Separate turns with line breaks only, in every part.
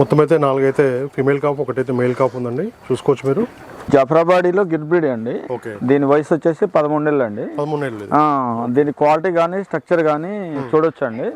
మొత్తం అయితే నాలుగైతే ఫీమేల్ కాప్ ఒకటైతే మేల్ కాప్ ఉందండి. చూసుకోవచ్చు మీరు.
జఫ్రాబాడీలో గిర్బ్రీడ్ అండి.
ఓకే.
దీని వయసు వచ్చేసి పదమూడు నెలలు అండి దీని క్వాలిటీ కానీ స్ట్రక్చర్ కానీ చూడొచ్చు అండి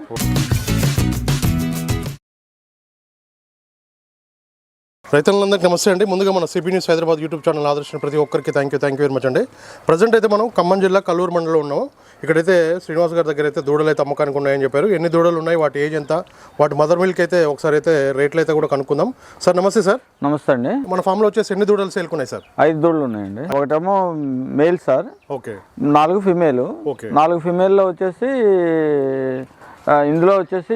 రైతులందరికీ నమస్తే అండి. ముందుగా మన CB news Hyderabad YouTube channel ఆదర్శించిన ప్రతి ఒక్కరికి thank you thank you very much అండి. ప్రజెంట్ అయితే మనం ఖమ్మం జిల్లా కల్లూరు మండలంలో ఉన్నాం ఇక్కడైతే శ్రీనివాస్ గారి దగ్గర అయితే దూడలు అయితే అమ్మకానికి ఉన్నాయని చెప్పారు. ఎన్ని దూడలు ఉన్నాయి? వాటి ఏజ్ ఎంత? వాటి మదర్ మిల్క్ అయితే ఒకసారి అయితే రేట్లు అయితే కూడా కనుక్కుందాం. సార్ నమస్తే సార్.
నమస్తే అండి.
మన ఫామ్లో వచ్చేసి ఎన్ని దూడలు సేల్కున్నాయి సార్?
ఐదు దూడలు ఉన్నాయండి. ఒకటేమో మేల్ సార్.
ఓకే.
నాలుగు ఫిమేల్.
ఓకే.
నాలుగు ఫిమేల్లో వచ్చేసి ఇందులో వచ్చేసి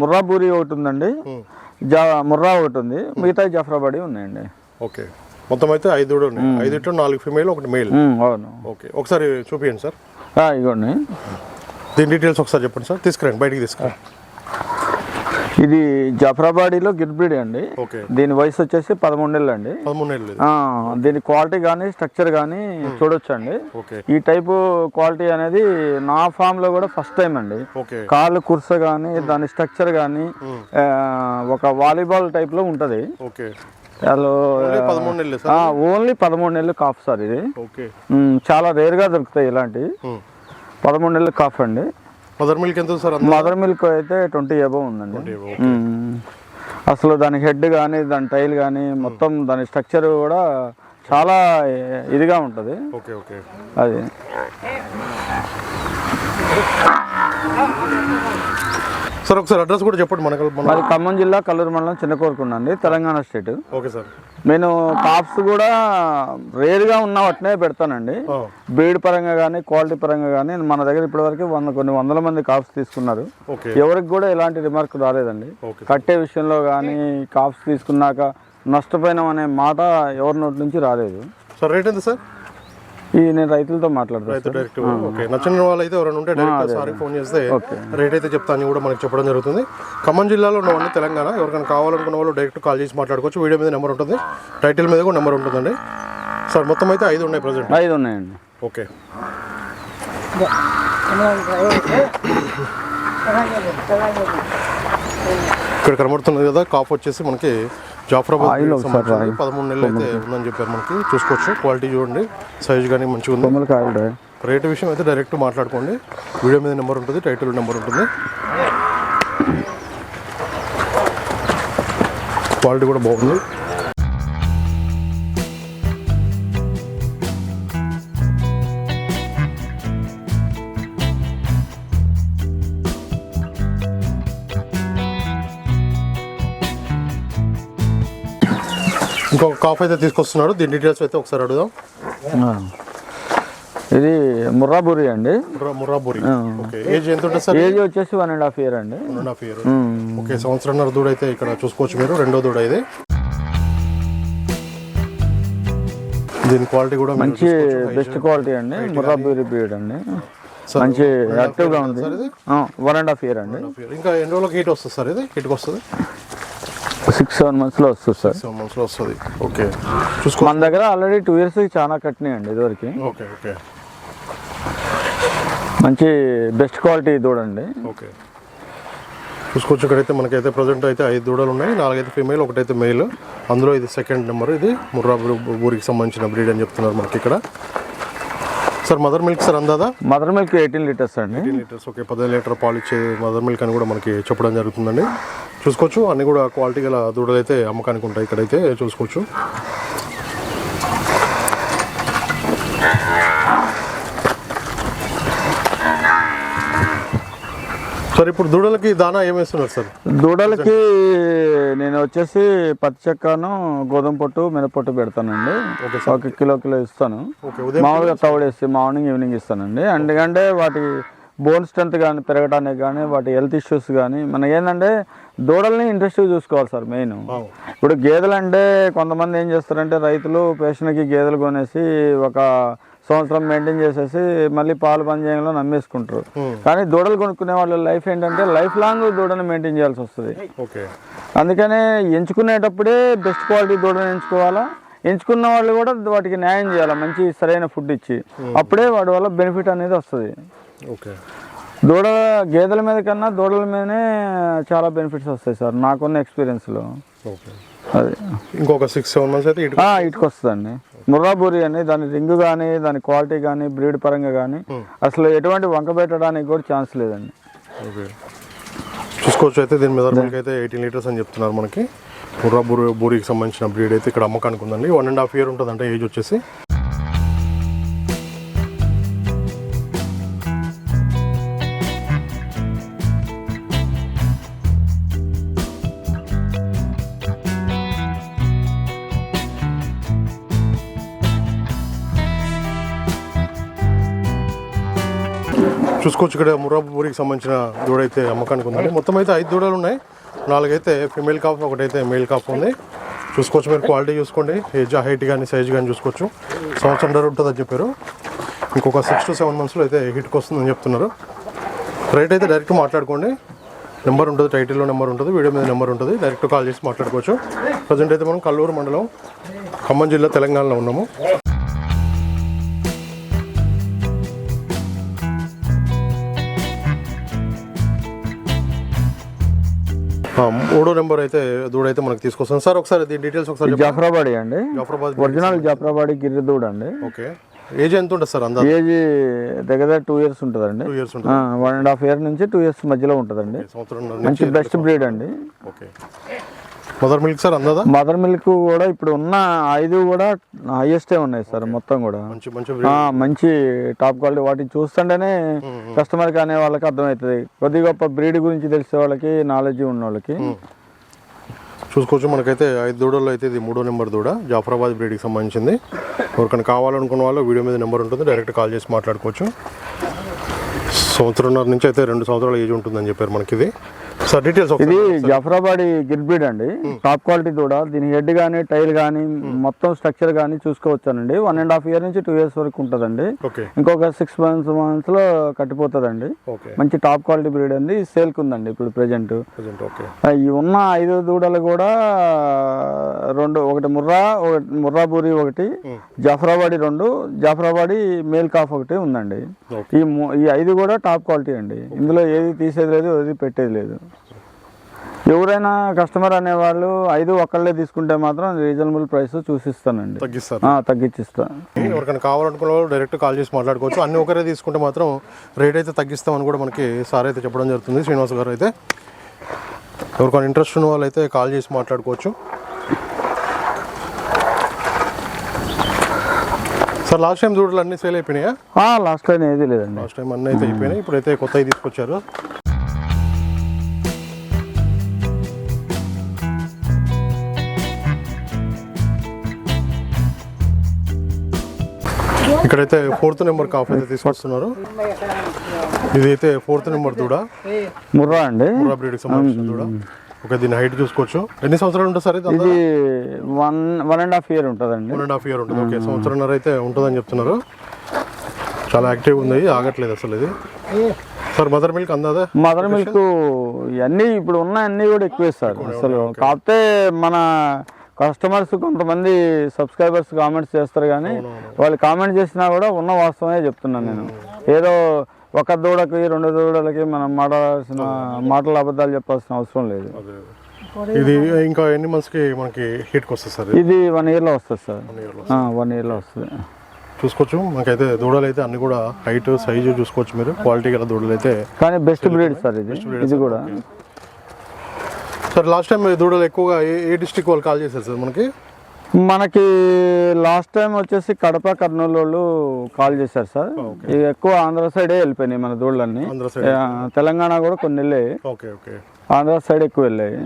ముర్రా బూరి ఒకటి ఉందండి. జా ముర్రా ఒకటి ఉంది. మిగతా జఫ్రాబాడీ ఉన్నాయండి.
ఓకే. మొత్తం అయితే ఐదు ఐదు నాలుగు ఫీమేల్ ఒకటి మేల్.
అవును.
ఓకే. ఒకసారి చూపించండి సార్.
ఇగోండి.
దీని డీటెయిల్స్ ఒకసారి చెప్పండి సార్. తీసుకురండి బయటికి తీసుకురండి.
ఇది జఫ్రాబాడీలో గిర్బ్రీడ్ అండి. దీని వయసు వచ్చేసి పదమూడు నెలలు అండి. దీని క్వాలిటీ కానీ స్ట్రక్చర్ కానీ చూడొచ్చు అండి ఈ టైపు క్వాలిటీ అనేది నా ఫామ్లో కూడా ఫస్ట్ టైం అండి. కాళ్ళు కుర్స కానీ దాని స్ట్రక్చర్ కానీ ఒక వాలీబాల్ టైప్లో ఉంటది వాళ్ళు
ఓన్లీ పదమూడు నెలలు
కాఫ్ సార్ ఇది. చాలా రేర్గా దొరుకుతాయి ఇలాంటివి. పదమూడు నెలలు కాఫ్ అండి.
మదర్ మిల్క్ ఎంత సార్
మదర్ మిల్క్ అయితే ట్వంటీ ఎబో ఉందండి. అసలు దాని హెడ్ కానీ దాని టైల్ కానీ మొత్తం దాని స్ట్రక్చర్ కూడా చాలా ఇదిగా ఉంటుంది. అది.
సార్ ఒకసారి అడ్రస్ కూడా చెప్పండి మనకు మన
మాది ఖమ్మం జిల్లా కల్లూరు మండలం చిన్నకోరుకుండండి తెలంగాణ స్టేట్.
Okay sir.
నేను కాప్స్ కూడా రేరుగా ఉన్న వాటినే పెడతానండి. బీడ్ పరంగా కానీ క్వాలిటీ పరంగా కానీ మన దగ్గర ఇప్పటివరకు వంద కొన్ని వందల మంది కాప్స్ తీసుకున్నారు. ఎవరికి కూడా ఎలాంటి రిమార్క్ రాలేదండి. కట్టే విషయంలో కానీ కాప్స్ తీసుకున్నాక నష్టపోయినాం అనే మాట ఎవరి నోటి నుంచి రాలేదు.
సార్ రేట్ ఎంత సార్?
ఈ నేను రైతులతో మాట్లాడతాను
డైరెక్ట్ ఓకే. నచ్చిన వాళ్ళు అయితే ఎవరైనా ఉంటే డైరెక్ట్ సారీ ఫోన్ చేస్తే రేట్ అయితే చెప్తాను కూడా మనకి చెప్పడం జరుగుతుంది. ఖమ్మం జిల్లాలో ఉన్నవన్నీ తెలంగాణ ఎవరికైనా కావాలనుకున్న వాళ్ళు డైరెక్ట్ కాల్ చేసి మాట్లాడుకోవచ్చు. వీడియో మీద నెంబర్ ఉంటుంది. టైటిల్ మీద కూడా నెంబర్ ఉంటుందండి. సార్ మొత్తం అయితే ఐదు ఉన్నాయి ప్రజెంట్.
ఐదు ఉన్నాయండి.
ఓకే. ఇక్కడ కనబడుతున్నది కదా కాఫ్ వచ్చేసి మనకి జాఫరాబాద్
ఒకసారి
పదమూడు నెలలు అయితే ఉందని చెప్పారు మనకి. చూసుకోవచ్చు. క్వాలిటీ చూడండి. సైజ్ కానీ మంచిగా ఉంది. రేట్ విషయం అయితే డైరెక్ట్ మాట్లాడుకోండి. వీడియో మీద నెంబర్ ఉంటుంది టైటిల్ నెంబర్ ఉంటుంది. క్వాలిటీ కూడా బాగుంది. ఇంకొక కాఫ్ అయితే తీసుకొస్తున్నాడు. దీని డీటెయిల్స్ అయితే ఒకసారి అడుగుదాం.
ఇది ముర్రాబురి అండి.
ముర్రా ముర్రాబూరి. ఓకే. ఏజ్ ఎంత ఉంటుంది సార్?
ఏజ్ వచ్చేసి వన్ అండ్ హాఫ్ ఇయర్ అండి.
One and half year okay సంవత్సరంన్నర దూడ అయితే ఇక్కడ చూసుకోవచ్చు మీరు. రెండో దూడ ఇది. దీని క్వాలిటీ కూడా
మంచి బెస్ట్ క్వాలిటీ అండి. ముర్రాబురి బ్రీడ్ అండి. మంచి యాక్టివ్గా ఉంది.
సార్ ఇది?
One and. హాఫ్ ఇయర్ అండి.
ఇంకా ఎన్ని రోజులకి హీట్ వస్తుంది సార్ ఇది? హీట్కి వస్తుంది?
సిక్స్ సెవెన్ మంత్స్లో వస్తుంది సార్.
సెవెన్ మంత్స్లో వస్తుంది. ఓకే చూసుకో.
మన దగ్గర ఆల్రెడీ టూ ఇయర్స్ చాలా కట్టినాయండి ఇదివరకు.
ఓకే ఓకే
మంచి బెస్ట్ క్వాలిటీ చూడండి
ఓకే చూసుకోవచ్చు ఇక్కడైతే మనకైతే ప్రజెంట్ అయితే ఐదు దూడలు ఉన్నాయి. నాలుగైతే ఫీమేల్ ఒకటైతే మేల్ అందులో ఇది సెకండ్ నెంబర్ ఇది ముర్రా ఊరికి సంబంధించిన బ్రీడ్ అని చెప్తున్నారు మనకి ఇక్కడ. సార్ మదర్ మిల్క్ సార్ అందాదా?
మదర్ మిల్క్ ఎయిటీన్ లీటర్స్ అండి.
Eighteen litres okay. పదిహేను లీటర్ పాలు ఇచ్చే మదర్ మిల్క్ అని కూడా మనకి చెప్పడం జరుగుతుందండి. చూసుకోవచ్చు అన్ని కూడా క్వాలిటీ గల దూడలు అయితే అమ్మకానికి ఉంటాయి ఇక్కడైతే చూసుకోవచ్చు. సార్ ఇప్పుడు దూడలకి దానా ఏమేస్తున్నారు సార్?
దూడలకి నేను వచ్చేసి పత్తి చెక్కను గోధుమ పొట్టు మినపొట్టు పెడతానండి. ఒక కిలో కిలో ఇస్తాను. మామూలుగా తౌడేసి మార్నింగ్ ఈవినింగ్ ఇస్తానండి. ఎందుకంటే వాటి బోన్ స్ట్రెంత్ కానీ పెరగడానికి కానీ వాటి హెల్త్ ఇష్యూస్ కానీ మనకి ఏంటంటే దూడల్ని ఇంట్రెస్ట్గా చూసుకోవాలి సార్ మెయిన్. ఇప్పుడు గేదెలు అంటే కొంతమంది ఏం చేస్తారంటే రైతులు పేషెంట్కి గేదెలు కొనేసి ఒక సంవత్సరం మెయింటైన్ చేసేసి మళ్ళీ పాలు పనిచేయంలో నమ్మేసుకుంటారు. కానీ దూడలు కొనుక్కునే వాళ్ళ లైఫ్ ఏంటంటే లైఫ్ లాంగ్ దూడని మెయింటైన్ చేయాల్సి వస్తుంది.
ఓకే.
అందుకనే ఎంచుకునేటప్పుడే బెస్ట్ క్వాలిటీ దూడని ఎంచుకోవాలా? ఎంచుకున్న వాళ్ళు కూడా వాటికి న్యాయం చేయాలి? మంచి సరైన ఫుడ్ ఇచ్చి. అప్పుడే వాడి వల్ల బెనిఫిట్ అనేది వస్తుంది.
ఓకే.
దూడ గేదెల మీద కన్నా దూడల మీదనే చాలా బెనిఫిట్స్ వస్తాయి సార్ నాకున్న ఎక్స్పీరియన్స్లో అది.
ఇంకొక సిక్స్ సెవెన్ మంత్స్ అయితే ఇటు
ఆ, ఇటుకు వస్తుందండి ముర్రాబూరి అని దాని రింగు కానీ దాని క్వాలిటీ కానీ బ్రీడ్ పరంగా కానీ అసలు ఎటువంటి వంక పెట్టడానికి కూడా ఛాన్స్ లేదండి.
చూసుకోవచ్చు అయితే దీని మీద అయితే ఎయిటీన్ లీటర్స్ అని చెప్తున్నారు మనకి. బుర్రా బూరి బూరికి సంబంధించిన బ్రీడ్ అయితే ఇక్కడ అమ్మకానికి ఉందండి. వన్ అండ్ హాఫ్ ఇయర్ ఉంటుంది అంటే ఏజ్ వచ్చేసి. చూసుకోవచ్చు ఇక్కడ ముర్రాపూరికి సంబంధించిన దూడ అయితే అమ్మకానికి ఉందండి. మొత్తం అయితే ఐదు దూడలు ఉన్నాయి. నాలుగైతే ఫిమేల్ కాఫ్ ఒకటైతే మేల్ కాఫ్ ఉంది. చూసుకోవచ్చు మీరు క్వాలిటీ చూసుకోండి. ఏజ్ హైట్ కానీ సైజ్ కానీ చూసుకోవచ్చు. సంవత్సరం ధర ఉంటుందని చెప్పారు. ఇంకొక సిక్స్ టు సెవెన్ మంత్స్లో అయితే హిట్కి వస్తుందని చెప్తున్నారు. రేట్ అయితే డైరెక్ట్ మాట్లాడుకోండి. నెంబర్ ఉంటుంది టైటిల్లో నెంబర్ ఉంటుంది వీడియో మీద నెంబర్ ఉంటుంది. డైరెక్ట్ కాల్ చేసి మాట్లాడుకోవచ్చు. ప్రజెంట్ అయితే మనం కల్లూరు మండలం ఖమ్మం జిల్లా తెలంగాణలో ఉన్నాము. మూడో నెంబర్ అయితే దూడైతే మనకి తీసుకొస్తాం సార్ ఒకసారి దీని డీటెయిల్స్ ఒకసారి.
జాఫరాబాడి అండి.
జాఫరాబాద్
ఒరిజినల్ జాఫరాబాడి గిర్రె దూడ అండి.
ఓకే. ఏజ్ ఎంత ఉంటుంది సార్ అందాజ?
ఏజ్ దగ్గర టూ ఇయర్స్ ఉంటుందండి.
టూ ఇయర్స్ ఉంటుంది.
వన్ అండ్ హాఫ్ ఇయర్ నుంచి టూ ఇయర్స్ మధ్యలో ఉంటుందండి.
సంవత్సరం
మంచి బెస్ట్ బ్రీడ్ అండి.
ఓకే. మదర్ మిల్క్ సార్ అందదా
మదర్ మిల్క్ కూడా ఇప్పుడు ఉన్న ఐదు కూడా హైయెస్టే ఉన్నాయి సార్ మొత్తం కూడా.
మంచి
టాప్ క్వాలిటీ వాటిని చూస్తుంటేనే కస్టమర్కి అనే వాళ్ళకి అర్థమవుతుంది. కొద్ది గొప్ప బ్రీడ్ గురించి తెలిసే వాళ్ళకి నాలెడ్జ్ ఉన్న వాళ్ళకి
చూసుకోవచ్చు మనకైతే ఐదు దూడల్లో అయితే ఇది మూడో నెంబర్ దూడ జాఫరాబాద్ బ్రీడ్కి సంబంధించింది. ఎవరికైనా కావాలనుకున్న వాళ్ళు వీడియో మీద నెంబర్ ఉంటుంది డైరెక్ట్ కాల్ చేసి మాట్లాడుకోవచ్చు. సంవత్సరంన్నర నుంచి అయితే రెండు సంవత్సరాల ఏజ్ ఉంటుందని చెప్పారు మనకి ఇది సార్ డీటెయిల్స్
ఇది జఫరాబాడి గిర్ బ్రీడ్ అండి టాప్ క్వాలిటీ కూడా దీని హెడ్ కానీ టైల్ కానీ మొత్తం స్ట్రక్చర్ కానీ చూసుకోవచ్చానండి. వన్ అండ్ హాఫ్ ఇయర్ నుంచి టూ ఇయర్స్ వరకు ఉంటుందండి. ఇంకొక సిక్స్ మంత్స్ మంత్స్లో కట్టిపోతుందండి. మంచి టాప్ క్వాలిటీ బ్రీడ్ అండి. సేల్కి ఉందండి ఇప్పుడు ప్రెజెంట్ ఈ ఉన్న ఐదు దూడలు కూడా రెండు ఒకటి ముర్రా ఒకటి ముర్రాబూరి ఒకటి జాఫరాబాడి రెండు జాఫరాబాడి మేల్ కాఫ్ ఒకటి ఉందండి. ఈ ఈ ఐదు కూడా టాప్ క్వాలిటీ అండి. ఇందులో ఏది తీసేది లేదు ఏది పెట్టేది లేదు. ఎవరైనా కస్టమర్ అనేవాళ్ళు ఐదు ఒక్కళ్ళే తీసుకుంటే మాత్రం రీజనబుల్ ప్రైస్ చూసిస్తానండి. తగ్గించిస్తా.
ఎవరికైనా కావాలనుకున్న వాళ్ళు డైరెక్ట్ కాల్ చేసి మాట్లాడుకోవచ్చు. అన్ని ఒకరే తీసుకుంటే మాత్రం రేట్ అయితే తగ్గిస్తామని కూడా మనకి సార్ అయితే చెప్పడం జరుగుతుంది. శ్రీనివాస్ గారు అయితే ఎవరికైనా ఇంట్రెస్ట్ ఉన్న వాళ్ళు అయితే కాల్ చేసి మాట్లాడుకోవచ్చు. సార్ లాస్ట్ టైం దూడలు అన్ని సేల్ అయిపోయినాయా?
లాస్ట్ టైం ఏది లేదండి.
లాస్ట్ టైం అన్నీ అయితే అయిపోయినాయి. ఇప్పుడైతే కొత్తవి తీసుకొచ్చారు. ఇక్కడైతే ఫోర్త్ నెంబర్ కాఫ్ అయితే తీసుకొస్తున్నారు. ఇదైతే ఫోర్త్ నెంబర్ దూడ.
ముర్రా అండి?
ముర్రా బ్రీడ్కి సంబంధించిన దూడ. ఓకే దీని హైట్ చూసుకోవచ్చు. ఎన్ని సంవత్సరాలు ఉంటుంది సార్ ఇది
one one and half year ఉంటుందండి.
వన్ అండ్ హాఫ్ ఇయర్ ఉంటుంది. ఓకే సంవత్సరంన్నర అయితే ఉంటుందని చెప్తున్నారు. చాలా యాక్టివ్ ఉంది. ఆగట్లేదు అసలు ఇది. సార్ మదర్ మిల్క్ అందాదా?
మదర్ మిల్క్ ఇవన్నీ ఇప్పుడు ఉన్న అన్నీ కూడా ఎక్కువే సార్. అసలు కాకపోతే మన కస్టమర్స్ కొంతమంది సబ్స్క్రైబర్స్ కామెంట్స్ చేస్తారు కానీ వాళ్ళు కామెంట్ చేసినా కూడా ఉన్న వాస్తవమే చెప్తున్నాను నేను. ఏదో ఒక దూడకి రెండు దూడలకి మనం మాట్లాడాల్సిన మాటలు అబద్ధాలు చెప్పాల్సిన అవసరం లేదు.
ఇది ఇంకా ఎన్ని మంత్స్కి మనకి హీట్కి వస్తుంది సార్?
ఇది వన్ ఇయర్లో వస్తుంది సార్. వన్ ఇయర్లో వస్తుంది.
చూసుకోవచ్చు. మనకైతే దూడలు అయితే అన్ని కూడా హైట్ సైజు చూసుకోవచ్చు మీరు. క్వాలిటీ గల దూడలు అయితే
కానీ బెస్ట్ బ్రీడ్ సార్ ఇది. ఇది కూడా.
సార్ లాస్ట్ టైం దూడలు ఎక్కువగా ఏ ఏ డిస్టిక్ వాళ్ళు కాల్ చేశారు సార్ మనకి?
మనకి లాస్ట్ టైం వచ్చేసి కడప కర్నూలు వాళ్ళు కాల్ చేశారు సార్. ఇవి ఎక్కువ ఆంధ్ర సైడే వెళ్ళిపోయినాయి మన దూళ్ళన్నీ ఆ, తెలంగాణ కూడా కొన్ని వెళ్ళాయి. ఆంధ్ర సైడ్ ఎక్కువ వెళ్ళాయి.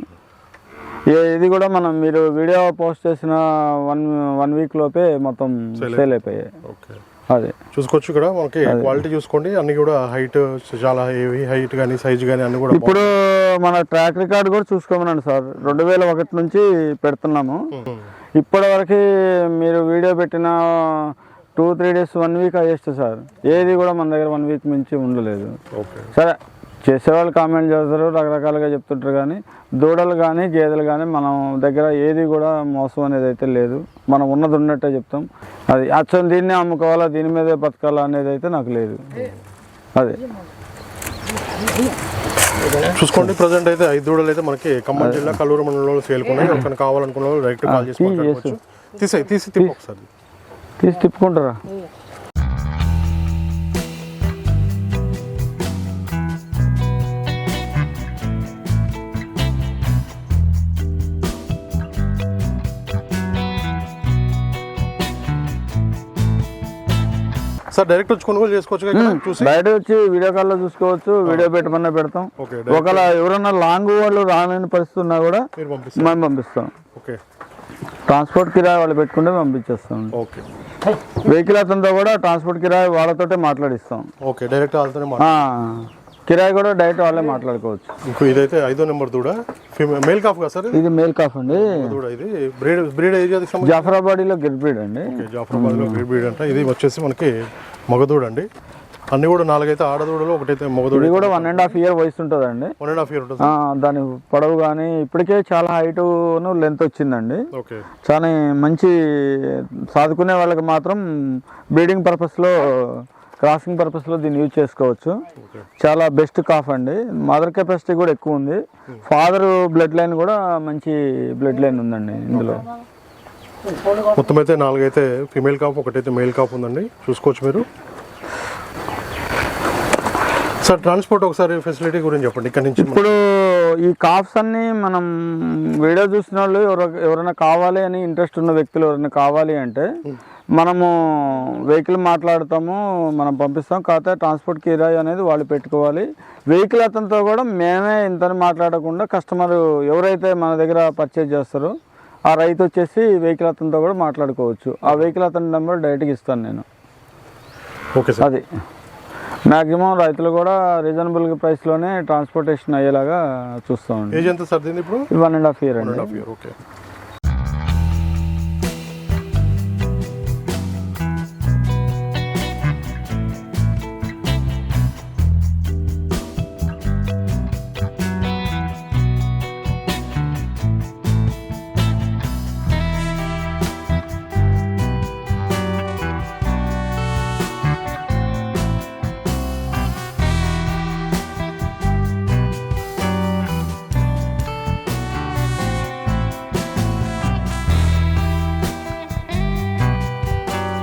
ఇది కూడా మనం మీరు వీడియో పోస్ట్ చేసిన వన్ వన్ వీక్ లోపే మొత్తం సేల్ అయిపోయాయి.
ఓకే
అదే.
చూసుకోవచ్చు ఇక్కడ. మనకి క్వాలిటీ చూసుకోండి. అన్ని కూడా హైట్ చాలా హెవీ హైట్ కానీ సైజ్ కానీ అన్ని కూడా
ఇప్పుడు మన ట్రాక్ రికార్డ్ కూడా చూసుకోమనండి సార్. రెండు వేల ఒకటి నుంచి పెడుతున్నాము. ఇప్పటి వరకు మీరు వీడియో పెట్టిన two three days one week highest sir. ఏది కూడా మన దగ్గర వన్ వీక్ మించి ఉండలేదు. సరే చేసేవాళ్ళు కామెంట్ చేస్తారు రకరకాలుగా చెప్తుంటారు కానీ దూడలు కానీ గేదెలు కానీ మనం దగ్గర ఏది కూడా మోసం అనేది అయితే లేదు. మనం ఉన్నది ఉన్నట్టే చెప్తాం అది అచ్చం దీన్నే అమ్ముకోవాలా దీని మీదే బతకాలా అనేది అయితే నాకు లేదు అదే
చూసుకోండి ప్రజెంట్ అయితే ఐదు దూడలు అయితే మనకి ఖమ్మం జిల్లా కల్లూరు మండలంలో సేల్కున్నాయి ఒకరిని కావాలనుకున్న వాళ్ళు డైరెక్ట్ కాల్ చేసి తీసేయి తీసి తిప్పు ఒకసారి
తీసి తిప్పుకుంటారా
సార్ డైరెక్ట్ వచ్చి కొనుగోలు చేసుకోవచ్చు చూసి?
బయట వచ్చి వీడియో కాల్లో చూసుకోవచ్చు వీడియో పెట్టమన్నా పెడతాం. ఒకవేళ ఎవరైనా లాంగ్ వాళ్ళు రాలేని పరిస్థితి ఉన్నా కూడా మేము పంపిస్తాం.
ఓకే.
ట్రాన్స్పోర్ట్ కిరాయి వాళ్ళు పెట్టుకుంటే పంపించేస్తాం.
ఓకే.
వెహికల్ అతనితో కూడా ట్రాన్స్పోర్ట్ కిరాయి వాళ్ళతోటే మాట్లాడిస్తాం.
ఓకే డైరెక్ట్ వాళ్ళతోనే
ఆ, కిరాయి కూడా డైరెక్ట్ వాళ్ళే మాట్లాడుకోవచ్చు.
ఇంకో ఇదైతే ఐదో నెంబర్ దూడ. మేల్ కాఫ్ కదా సార్ ఇది?
మేల్ కాఫ్ అండి.
దూడ ఇది. బ్రీడ్ బ్రీడ్ ఏరియాకి
జాఫరాబాడీలో గిర్బీడ్ అండి.
ఓకే జాఫరాబాద్లో బ్రీడ్ బ్రీడ్ అంట. ఇది వచ్చేసి మనకి మగదూడ అండి. అన్ని కూడా నాలుగైతే ఆడదూడలు ఒకటైతే మగదూడ
కూడా వన్ అండ్ హాఫ్ ఇయర్ వయసు ఉంటుందండి.
వన్ అండ్ హాఫ్ ఇయర్ ఉంటుంది.
దాని పొడవు కానీ ఇప్పటికే చాలా హైట్ లెంత్ వచ్చిందండి.
ఓకే.
చాలా మంచి సాదుకునే వాళ్ళకి మాత్రం బ్రీడింగ్ పర్పస్లో క్రాసింగ్ పర్పస్లో దీన్ని యూజ్ చేసుకోవచ్చు. చాలా బెస్ట్ కాఫ్ అండి. మదర్ కెపాసిటీ కూడా ఎక్కువ ఉంది. ఫాదర్ బ్లడ్ లైన్ కూడా మంచి బ్లడ్ లైన్ ఉందండి ఇందులో.
మొత్తం అయితే నాలుగైతే ఫీమేల్ కాప్ ఒకటైతే మేల్ కాప్ ఉందండి. చూసుకోవచ్చు మీరు. సార్ ట్రాన్స్పోర్ట్ ఒకసారి ఫెసిలిటీ గురించి చెప్పండి. ఇక్కడ నుంచి
ఇప్పుడు ఈ కాఫ్స్ అన్ని మనం వీడియో చూసిన వాళ్ళు ఎవరు ఎవరైనా కావాలి అని ఇంట్రెస్ట్ ఉన్న వ్యక్తులు ఎవరైనా కావాలి అంటే మనము వెహికల్ మాట్లాడతాము మనం పంపిస్తాం. కాకపోతే ట్రాన్స్పోర్ట్ కిరాయి అనేది వాళ్ళు పెట్టుకోవాలి. వెహికల్ అతనితో కూడా మేమే ఇంతని మాట్లాడకుండా కస్టమర్ ఎవరైతే మన దగ్గర పర్చేజ్ చేస్తారో ఆ రైతు వచ్చేసి వెహికల్ అతనితో కూడా మాట్లాడుకోవచ్చు. ఆ వెహికల్ అతని నెంబర్ డైరెక్ట్గా ఇస్తాను నేను.
Okay sir.
అది. మ్యాక్సిమం రైతులు కూడా రీజనబుల్ ప్రైస్లోనే ట్రాన్స్పోర్టేషన్ అయ్యేలాగా
దీన్ని ఇప్పుడు?
వన్ అండ్ హాఫ్ ఇయర్ అండి.
ఓకే.